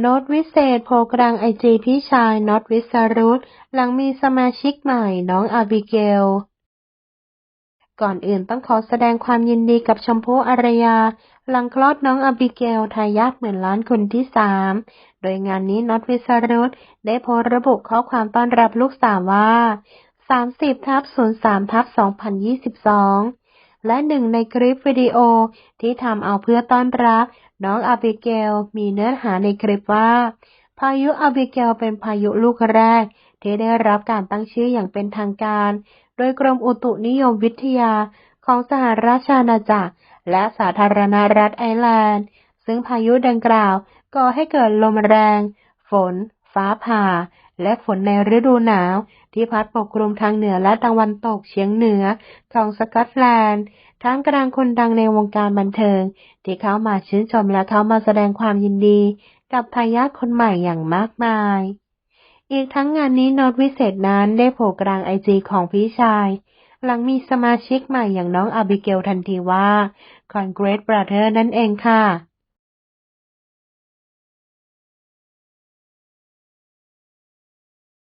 โน้ตวิเศษโผล่กลางไอจีพี่ชายน็อตวิสรุตหลังมีสมาชิกใหม่น้องอาบิเกล ก่อนอื่นต้องขอแสดงความยินดีกับชมพู่อารยา หลังคลอดน้องอาบิเกลทายาทหมื่นล้านคนที่สามโดยงานนี้น็อตวิสรุตได้โพสระบุข้อความต้อนรับลูกสาวว่า 30ทับ03ทับ2022 และหนึ่งในคลิปวิดีโอที่ทำเอาเพื่อต้อนรับ น้องอาบิเกลมีเนื้อหาในคลิปว่า พายุอาบิเกลเป็นพายุลูกแรก ที่ได้รับการตั้งชื่ออย่างเป็นทางการ โดยกรมอุตุนิยมวิทยาของสหราชอาณาจักร และสาธารณรัฐไอร์แลนด์ ซึ่งพายุดังกล่าวก่อให้เกิดลมแรง ฝน ฟ้าผ่า และฝนในฤดูหนาว ที่พัดปกคลุมทางเหนือและตะวันตกเฉียงเหนือของสกอตแลนด์ทั้งกลางคนดังในวงการบันเทิง ที่เข้ามาชื่นชมและเข้ามาแสดงความยินดี กับทายาทคนใหม่อย่างมากมาย อีกทั้งงานนี้โน้ตวิเศษนั้นได้โผล่กลางไอจีของพี่ชาย หลังมีสมาชิกใหม่อย่างน้องอาบิเกลทันทีว่า Congrats Brother นั่นเองค่ะ